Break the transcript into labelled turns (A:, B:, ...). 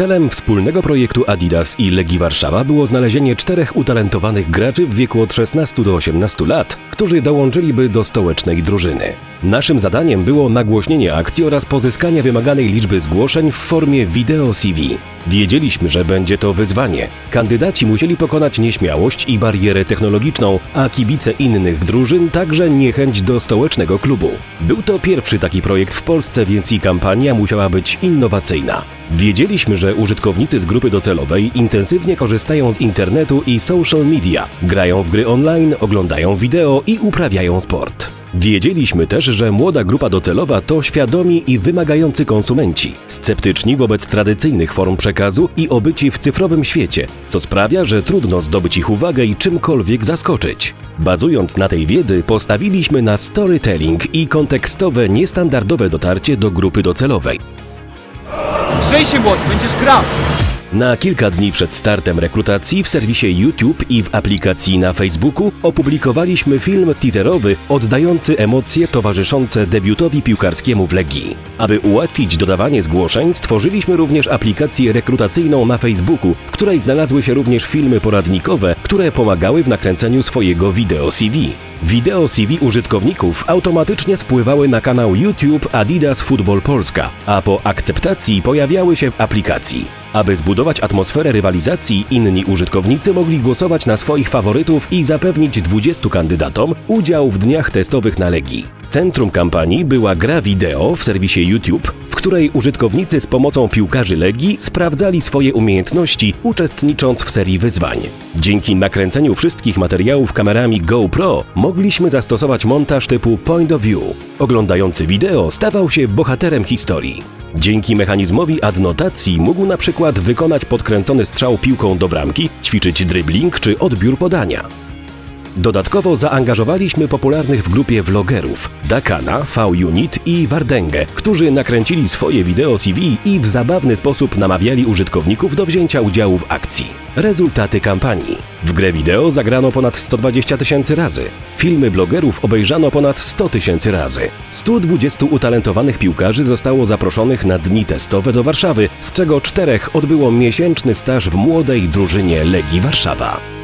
A: Celem wspólnego projektu Adidas i Legii Warszawa było znalezienie czterech utalentowanych graczy w wieku od 16 do 18 lat, którzy dołączyliby do stołecznej drużyny. Naszym zadaniem było nagłośnienie akcji oraz pozyskanie wymaganej liczby zgłoszeń w formie wideo CV. Wiedzieliśmy, że będzie to wyzwanie. Kandydaci musieli pokonać nieśmiałość i barierę technologiczną, a kibice innych drużyn także niechęć do stołecznego klubu. Był to pierwszy taki projekt w Polsce, więc i kampania musiała być innowacyjna. Wiedzieliśmy, że użytkownicy z grupy docelowej intensywnie korzystają z internetu i social media, grają w gry online, oglądają wideo i uprawiają sport. Wiedzieliśmy też, że młoda grupa docelowa to świadomi i wymagający konsumenci, sceptyczni wobec tradycyjnych form przekazu i obyci w cyfrowym świecie, co sprawia, że trudno zdobyć ich uwagę i czymkolwiek zaskoczyć. Bazując na tej wiedzy, postawiliśmy na storytelling i kontekstowe, niestandardowe dotarcie do grupy docelowej.
B: Grzej się młody, będziesz grał!
A: Na kilka dni przed startem rekrutacji w serwisie YouTube i w aplikacji na Facebooku opublikowaliśmy film teaserowy oddający emocje towarzyszące debiutowi piłkarskiemu w Legii. Aby ułatwić dodawanie zgłoszeń, stworzyliśmy również aplikację rekrutacyjną na Facebooku, w której znalazły się również filmy poradnikowe, które pomagały w nakręceniu swojego wideo CV. Wideo CV użytkowników automatycznie spływały na kanał YouTube Adidas Football Polska, a po akceptacji pojawiały się w aplikacji. Aby zbudować atmosferę rywalizacji, inni użytkownicy mogli głosować na swoich faworytów i zapewnić 20 kandydatom udział w dniach testowych na Legii. Centrum kampanii była gra wideo w serwisie YouTube, w której użytkownicy z pomocą piłkarzy Legii sprawdzali swoje umiejętności, uczestnicząc w serii wyzwań. Dzięki nakręceniu wszystkich materiałów kamerami GoPro mogliśmy zastosować montaż typu Point of View. Oglądający wideo stawał się bohaterem historii. Dzięki mechanizmowi adnotacji mógł na przykład wykonać podkręcony strzał piłką do bramki, ćwiczyć dribbling czy odbiór podania. Dodatkowo zaangażowaliśmy popularnych w grupie vlogerów Dakana, V-Unit i Wardęgę, którzy nakręcili swoje wideo CV i w zabawny sposób namawiali użytkowników do wzięcia udziału w akcji. Rezultaty kampanii. W grę wideo zagrano ponad 120 tysięcy razy. Filmy blogerów obejrzano ponad 100 tysięcy razy. 120 utalentowanych piłkarzy zostało zaproszonych na dni testowe do Warszawy, z czego czterech odbyło miesięczny staż w młodej drużynie Legii Warszawa.